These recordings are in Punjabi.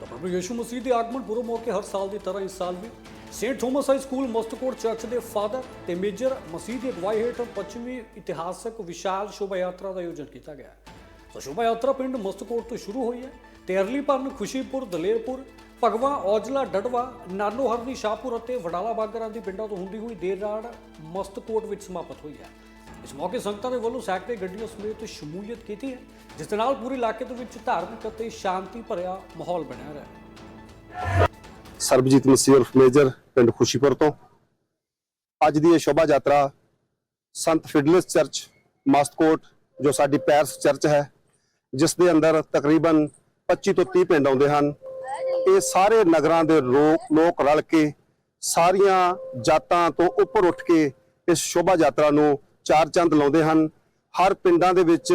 ਤਾਂ ਪ੍ਰਭੂ ਯਿਸੂ ਮਸੀਹ ਦੇ ਆਗਮਨ ਪੁਰਬ ਮੌਕੇ ਹਰ ਸਾਲ ਦੀ ਤਰ੍ਹਾਂ ਇਸ ਸਾਲ ਵੀ saint Thomas high school Mastkot church ਦੇ ਫਾਦਰ ਤੇ ਮੇਜਰ ਮਸੀਹ ਦੀ ਅਗਵਾਈ ਹੇਠ ਪੱਛਮੀ ਇਤਿਹਾਸਕ ਵਿਸ਼ਾਲ ਸ਼ੋਭਾ ਯਾਤਰਾ ਦਾ ਆਯੋਜਨ ਕੀਤਾ ਗਿਆ ਤਾਂ ਸ਼ੋਭਾ ਯਾਤਰਾ ਪਿੰਡ ਮਸਤਕੋਟ ਤੋਂ ਸ਼ੁਰੂ ਹੋਈ ਹੈ ਤੇ ਅਰਲੀਪਰਨ, ਖੁਸ਼ੀਪੁਰ, ਦਲੇਰਪੁਰ, ਭਗਵਾ, ਔਜਲਾ ਡੜਵਾ ਨਾਨੋਹਰਨੀ, ਸ਼ਾਹਪੁਰ ਅਤੇ ਵਡਾਲਾ ਬਾਗਰਾਂ ਦੀ ਪਿੰਡਾਂ ਤੋਂ ਹੁੰਦੀ ਹੋਈ ਦੇਰ ਰਾਤ ਮਸਤਕੋਟ ਵਿੱਚ ਸਮਾਪਤ ਹੋਈ ਹੈ। ਇਸ ਮੌਕੇ ਸੰਗਤਾਂ ਦੇ ਵੱਲੋਂ ਸੈਕਟਰੀ ਗੱਡੀਆਂ ਸਮੇਤ ਸ਼ਮੂਲੀਅਤ ਕੀਤੀ ਹੈ, ਜਿਸ ਦੇ ਨਾਲ ਪੂਰੇ ਇਲਾਕੇ ਦੇ ਵਿੱਚ ਧਾਰਮਿਕ ਅਤੇ ਸ਼ਾਂਤੀ ਭਰਿਆ ਮਾਹੌਲ ਬਣਿਆ ਰਿਹਾ ਸਰਬਜੀਤ ਮਸੀਹ ਉਰਫ ਮੇਜਰ ਪਿੰਡ ਖੁਸ਼ੀਪੁਰ ਤੋਂ। ਅੱਜ ਦੀ ਇਹ ਸ਼ੋਭਾ ਯਾਤਰਾ ਸੰਤ ਫਿਡਲਸ ਚਰਚ ਮਾਸਟਕੋਟ ਜੋ ਸਾਡੀ ਪੈਰਸ ਚਰਚ ਹੈ, ਜਿਸ ਦੇ ਅੰਦਰ ਤਕਰੀਬਨ 25 ਤੋਂ 30 ਪਿੰਡ ਆਉਂਦੇ ਹਨ। ਇਹ ਸਾਰੇ ਨਗਰਾਂ ਦੇ ਲੋਕ ਲੋਕ ਰਲ ਕੇ ਸਾਰੀਆਂ ਜਾਤਾਂ ਤੋਂ ਉੱਪਰ ਉੱਠ ਕੇ ਇਸ ਸ਼ੋਭਾ ਯਾਤਰਾ ਨੂੰ ਚਾਰ ਚੰਦ ਲਾਉਂਦੇ ਹਨ। ਹਰ ਪਿੰਡਾਂ ਦੇ ਵਿੱਚ,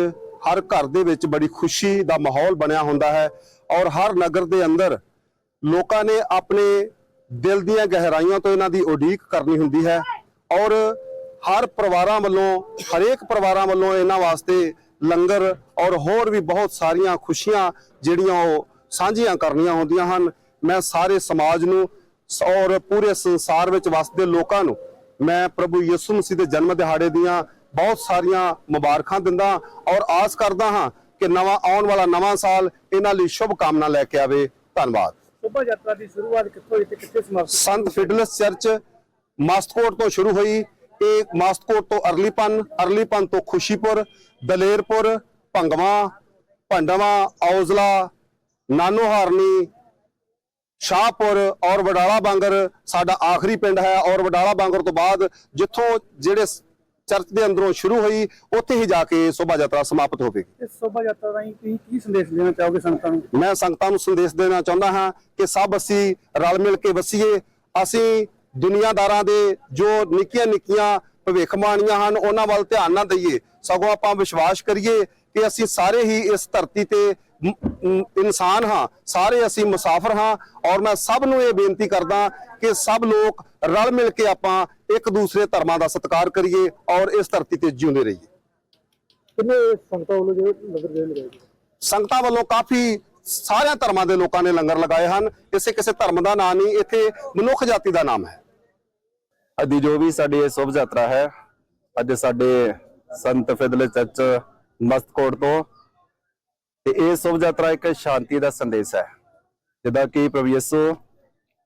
ਹਰ ਘਰ ਦੇ ਵਿੱਚ ਬੜੀ ਖੁਸ਼ੀ ਦਾ ਮਾਹੌਲ ਬਣਿਆ ਹੁੰਦਾ ਹੈ ਔਰ ਹਰ ਨਗਰ ਦੇ ਅੰਦਰ ਲੋਕਾਂ ਨੇ ਆਪਣੇ ਦਿਲ ਦੀਆਂ ਗਹਿਰਾਈਆਂ ਤੋਂ ਇਹਨਾਂ ਦੀ ਉਡੀਕ ਕਰਨੀ ਹੁੰਦੀ ਹੈ ਔਰ ਹਰ ਪਰਿਵਾਰਾਂ ਵੱਲੋਂ, ਹਰੇਕ ਪਰਿਵਾਰਾਂ ਵੱਲੋਂ ਇਹਨਾਂ ਵਾਸਤੇ ਲੰਗਰ ਔਰ ਹੋਰ ਵੀ ਬਹੁਤ ਸਾਰੀਆਂ ਖੁਸ਼ੀਆਂ ਜਿਹੜੀਆਂ ਉਹ ਸਾਂਝੀਆਂ ਕਰਨੀਆਂ ਹੁੰਦੀਆਂ ਹਨ। ਮੈਂ ਸਾਰੇ ਸਮਾਜ ਨੂੰ ਔਰ ਪੂਰੇ ਸੰਸਾਰ ਵਿੱਚ ਵਸਦੇ ਲੋਕਾਂ ਨੂੰ ਮੈਂ ਪ੍ਰਭੂ ਯਿਸੂ ਮਸੀਹ ਦੇ ਜਨਮ ਦਿਹਾੜੇ ਦੀਆਂ ਬਹੁਤ ਸਾਰੀਆਂ ਮੁਬਾਰਕਾਂ ਦਿੰਦਾ ਔਰ ਆਸ ਕਰਦਾ ਹਾਂ ਕਿ ਨਵਾਂ ਆਉਣ ਵਾਲਾ ਨਵਾਂ ਸਾਲ ਇਹਨਾਂ ਲਈ ਸ਼ੁਭ ਕਾਮਨਾ ਲੈ ਕੇ ਆਵੇ। ਧੰਨਵਾਦ। ਸ਼ੋਭਾ ਯਾਤਰਾ ਦੀ ਸ਼ੁਰੂਆਤ ਕਿੱਥੋਂ ਹੋਈ ਤੇ ਕਿੱਥੇ ਸਮਾਪਤ ਸੰਤ ਫਿਡਲਸ ਚਰਚ ਮਾਸਟਕੋਟ ਤੋਂ ਸ਼ੁਰੂ ਹੋਈ। ਇਹ ਮਾਸਟਕੋਟ ਤੋਂ ਅਰਲੀਪਨ ਅਰਲੀਪਨ ਤੋਂ ਖੁਸ਼ੀਪੁਰ ਦਲੇਰਪੁਰ ਭੰਗਵਾ ਭੰਡਵਾ ਔਜ਼ਲਾ ਨਾਨੋਹਾਰਨੀ ਸ਼ਾਹਪੁਰ ਔਰ ਵਡਾਲਾ ਬਾਂਗਰ ਸਾਡਾ ਆਖਰੀ ਪਿੰਡ ਹੈ ਔਰ ਵਡਾਲਾ ਬਾਂਗਰ ਤੋਂ ਬਾਅਦ ਜਿੱਥੋਂ ਜਿਹੜੇ ਚਰਚ ਦੇ ਅੰਦਰੋਂ ਸ਼ੁਰੂ ਹੋਈ ਉੱਥੇ ਹੀ ਜਾ ਕੇ ਸ਼ੋਭਾ ਯਾਤਰਾ ਸਮਾਪਤ ਹੋਵੇਗੀ ਇਸ ਸ਼ੋਭਾ ਯਾਤਰਾ ਰਾਹੀਂ ਤੁਸੀਂ ਕੀ ਸੰਦੇਸ਼ ਦੇਣਾ ਚਾਹੋਗੇ ਸੰਗਤਾਂ ਨੂੰ? ਮੈਂ ਸੰਗਤਾਂ ਨੂੰ ਸੰਦੇਸ਼ ਦੇਣਾ ਚਾਹੁੰਦਾ ਹਾਂ ਕਿ ਸਭ ਅਸੀਂ ਰਲ ਮਿਲ ਕੇ ਵਸੀਏ। ਅਸੀਂ ਦੁਨੀਆਦਾਰਾਂ ਦੇ ਜੋ ਨਿੱਕੀਆਂ ਨਿੱਕੀਆਂ ਭਵਿੱਖਬਾਣੀਆਂ ਹਨ ਉਹਨਾਂ ਵੱਲ ਧਿਆਨ ਨਾ ਦਈਏ। ਸਗੋਂ ਆਪਾਂ ਵਿਸ਼ਵਾਸ ਕਰੀਏ ਕਿ ਅਸੀਂ ਸਾਰੇ ਹੀ ਇਸ ਧਰਤੀ ਤੇ ਇਨਸਾਨ ਹਾਂ ਸਾਰੇ ਅਸੀਂ ਮੁਸਾਫਰ ਹਾਂ ਔਰ ਮੈਂ ਸਭ ਨੂੰ ਇਹ ਬੇਨਤੀ ਕਰਦਾ ਕਿ ਸਭ ਲੋਕ ਰਲ ਮਿਲ ਕੇ ਆਪਾਂ ਇੱਕ ਦੂਸਰੇ ਧਰਮਾਂ ਦਾ ਸਤਿਕਾਰ ਕਰੀਏ ਔਰ ਇਸ ਧਰਤੀ ਤੇ ਜਿਉਂਦੇ ਰਹੀਏ। ਕਿੰਨੇ ਸੰਗਤਾਂ ਵੱਲੋਂ ਜੋ ਨਜ਼ਰ ਦੇ ਲਗਾਏ ਸੰਗਤਾਂ ਵੱਲੋਂ ਕਾਫੀ ਸਾਰਿਆਂ ਧਰਮਾਂ ਦੇ ਲੋਕਾਂ ਨੇ ਲੰਗਰ ਲਗਾਏ ਹਨ। ਕਿਸੇ ਕਿਸੇ ਧਰਮ ਦਾ ਨਾਮ ਨਹੀਂ ਇੱਥੇ ਮਨੁੱਖ ਜਾਤੀ ਦਾ ਨਾਮ ਹੈ। ਅੱਜ ਜੋ ਵੀ ਸਾਡੀ ਇਹ ਸ਼ੁਭ ਯਾਤਰਾ ਹੈ ਅੱਜ ਸਾਡੇ ਸੰਤ ਫਿਦਲੇ ਚਰਚ ਮਸਤਕੋਟ ਤੋਂ ਤੇ ਇਹ ਸ਼ੁਭ ਯਾਤਰਾ ਇੱਕ ਸ਼ਾਂਤੀ ਦਾ ਸੰਦੇਸ਼ ਹੈ। ਜਿੱਦਾਂ ਕਿ ਪ੍ਰਭੂ ਯਿਸੂ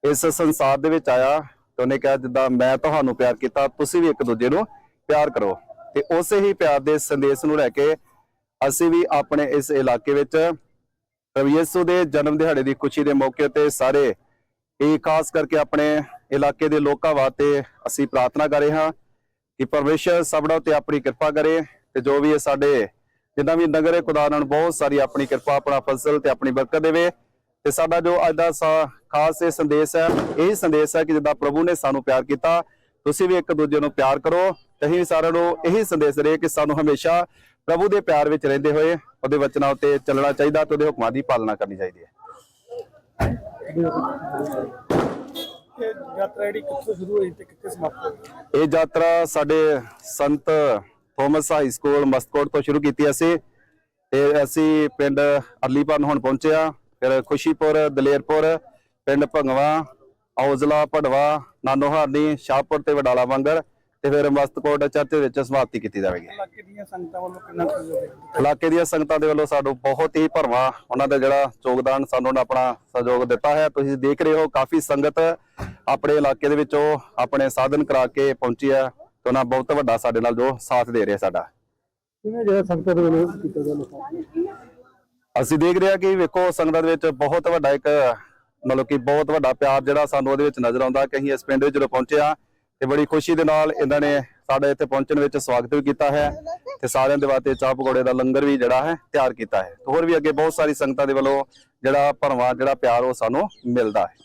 ਇਸ ਸੰਸਾਰ ਦੇ ਵਿੱਚ ਆਇਆ ਤੇ ਉਹਨੇ ਕਿਹਾ, ਜਿੱਦਾਂ ਮੈਂ ਤੁਹਾਨੂੰ ਪਿਆਰ ਕੀਤਾ, ਤੁਸੀਂ ਵੀ ਇੱਕ ਦੂਜੇ ਨੂੰ ਪਿਆਰ ਕਰੋ। ਤੇ ਉਸੇ ਹੀ ਪਿਆਰ ਦੇ ਸੰਦੇਸ਼ ਨੂੰ ਲੈ ਕੇ ਅਸੀਂ ਵੀ ਆਪਣੇ ਇਸ ਇਲਾਕੇ ਵਿੱਚ ਪ੍ਰਭੂ ਯਿਸੂ ਦੇ ਜਨਮ ਦਿਹਾੜੇ ਦੀ ਖੁਸ਼ੀ ਦੇ ਮੌਕੇ ਉੱਤੇ ਸਾਰੇ ਇਹ ਖਾਸ ਕਰਕੇ ਆਪਣੇ ਇਲਾਕੇ ਦੇ ਲੋਕਾਂ ਵਾਸਤੇ ਅਸੀਂ ਪ੍ਰਾਰਥਨਾ ਕਰ ਰਹੇ ਹਾਂ ਕਿ ਪਰਮੇਸ਼ਰ ਸਭਨਾਂ ਉੱਤੇ ਆਪਣੀ ਕਿਰਪਾ ਕਰੇ ਤੇ ਜੋ ਵੀ ਇਹ ਸਾਡੇ ਜਿੰਨਾ ਵੀ ਨਗਰ ਖੁਦਾ ਨੂੰ ਬਹੁਤ ਸਾਰੀ ਆਪਣੀ ਕਿਰਪਾ ਆਪਣਾ ਫਜ਼ਲ ਤੇ ਆਪਣੀ ਬਰਕਤ ਦੇਵੇ। ਤੇ ਸਾਡਾ ਜੋ ਅੱਜ ਦਾ ਖਾਸ ਇਹ ਸੰਦੇਸ਼ ਹੈ ਇਹ ਸੰਦੇਸ਼ ਹੈ ਕਿ ਜਿੱਦਾਂ ਪ੍ਰਭੂ ਨੇ ਸਾਨੂੰ ਪਿਆਰ ਕੀਤਾ ਤੁਸੀਂ ਵੀ ਇੱਕ ਦੂਜੇ ਨੂੰ ਪਿਆਰ ਕਰੋ। ਤੇ ਅਸੀਂ ਸਾਰਿਆਂ ਨੂੰ ਇਹੀ ਸੰਦੇਸ਼ ਰਹੇ ਕਿ ਸਾਨੂੰ ਹਮੇਸ਼ਾ ਪ੍ਰਭੂ ਦੇ ਪਿਆਰ ਵਿੱਚ ਰਹਿੰਦੇ ਹੋਏ ਉਹਦੇ ਵਚਨਾਂ ਉੱਤੇ ਚੱਲਣਾ ਚਾਹੀਦਾ ਤੇ ਉਹਦੇ ਹੁਕਮਾਂ ਦੀ ਪਾਲਣਾ ਕਰਨੀ ਚਾਹੀਦੀ ਹੈ। ਇਹ ਯਾਤਰਾ ਜਿਹੜੀ ਕਿੱਥੋਂ ਸ਼ੁਰੂ ਹੋਈ ਤੇ ਕਿੱਥੇ ਸਮਾਪਤ ਹੋਈ? ਇਹ ਯਾਤਰਾ ਸਾਡੇ ਸੰਤ ਥੋਮਸ ਹਾਈ ਸਕੂਲ ਮਸਤਕੋਟ ਤੋਂ ਸ਼ੁਰੂ ਕੀਤੀ ਅਸੀਂ ਤੇ ਅਸੀਂ ਪਿੰਡ ਅਰਲੀਪਨ ਹੁਣ ਪਹੁੰਚੇ ਆ ਫਿਰ ਖੁਸ਼ੀਪੁਰ ਦਲੇਰਪੁਰ ਪਿੰਡ ਭੰਗਵਾ ਔਜ਼ਲਾ ਪੜਵਾ ਨਾਨੋਹਾਰਨੀ ਸ਼ਾਹਪੁਰ ਤੇ ਵਡਾਲਾ ਵਾਂਗਰ ਤੇ ਫਿਰ ਮਸਤਕੋਟ ਚਰਚ ਦੇ ਵਿੱਚ ਸਮਾਪਤੀ ਕੀਤੀ ਜਾਵੇਗੀ। ਇਲਾਕੇ ਦੀਆਂ ਸੰਗਤਾਂ ਵੱਲੋਂ ਕਿੰਨਾ ਸਹਿਯੋਗ ਹੈ? ਇਲਾਕੇ ਦੀਆਂ ਸੰਗਤਾਂ ਦੇ ਵੱਲੋਂ ਸਾਨੂੰ ਬਹੁਤ ਹੀ ਭਰਵਾਂ ਉਹਨਾਂ ਦਾ ਜਿਹੜਾ ਯੋਗਦਾਨ ਸਾਨੂੰ ਉਹਨਾਂ ਆਪਣਾ ਸਹਿਯੋਗ ਦਿੱਤਾ ਹੈ। ਤੁਸੀਂ ਦੇਖ ਰਹੇ ਹੋ ਕਾਫੀ ਸੰਗਤ ਆਪਣੇ ਇਲਾਕੇ ਦੇ ਵਿੱਚੋਂ ਆਪਣੇ ਸਾਧਨ ਕਰਾ ਕੇ ਪਹੁੰਚੀ ਹੈ। ਤੇ ਉਹਨਾਂ ਬਹੁਤ ਵੱਡਾ ਸਾਡੇ ਨਾਲ ਜੋ ਸਾਥ ਦੇ ਰਿਹਾ ਸਾਡਾ। ਕਿਵੇਂ ਜਿਹੜਾ ਸੰਗਤਾਂ ਦੇ ਵੱਲੋਂ ਕੀਤਾ ਗਿਆ ਲੋਕਾਂ ਅਸੀਂ ਦੇਖ ਰਹੇ ਹਾਂ ਕਿ ਵੇਖੋ ਸੰਗਤਾਂ ਦੇ ਵਿੱਚ ਬਹੁਤ ਵੱਡਾ ਇੱਕ ਮਤਲਬ ਕਿ ਬਹੁਤ ਵੱਡਾ ਪਿਆਰ ਜਿਹੜਾ ਸਾਨੂੰ ਉਹਦੇ ਵਿੱਚ ਨਜ਼ਰ ਆਉਂਦਾ ਕਿ ਅਸੀਂ ਇਸ ਪਿੰਡ ਵਿੱਚ ਜਦੋਂ ਪਹੁੰਚੇ ਹਾਂ ਤੇ ਬੜੀ ਖੁਸ਼ੀ ਦੇ ਨਾਲ ਇਹਨਾਂ ਨੇ ਸਾਡੇ ਇੱਥੇ ਪਹੁੰਚਣ ਵਿੱਚ ਸਵਾਗਤ ਵੀ ਕੀਤਾ ਹੈ ਤੇ ਸਾਰਿਆਂ ਦੇ ਵਾਸਤੇ ਚਾਹ ਪਕੌੜੇ ਦਾ ਲੰਗਰ ਵੀ ਜਿਹੜਾ ਹੈ ਤਿਆਰ ਕੀਤਾ ਹੈ। ਤੇ ਹੋਰ ਵੀ ਅੱਗੇ ਬਹੁਤ ਸਾਰੀ ਸੰਗਤਾਂ ਦੇ ਵੱਲੋਂ ਜਿਹੜਾ ਭਰਵਾਂ ਜਿਹੜਾ ਪਿਆਰ ਉਹ ਸਾਨੂੰ ਮਿਲਦਾ ਹੈ।